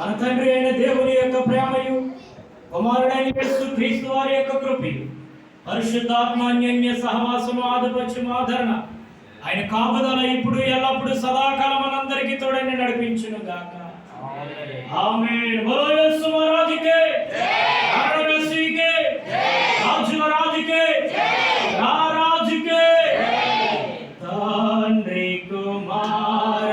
మన తండ్రి అయిన దేవుని యొక్క ప్రేమయు కుమారుడైన యేసు క్రీస్తు వారి యొక్క కృపయు పరిశుద్ధాత్మ సహవాసము ఆధిపత్యము ఆదరణ ఆయన కాపుదల ఇప్పుడు ఎల్లప్పుడు సదాకాలం మనందరికీ తోడని నడిపించును గాక ఆమేన్. బోలో యేసు మహారాజుకే. రాజుకే రాజుల రాజుకే. రా రాజుకే తండ్రి కుమార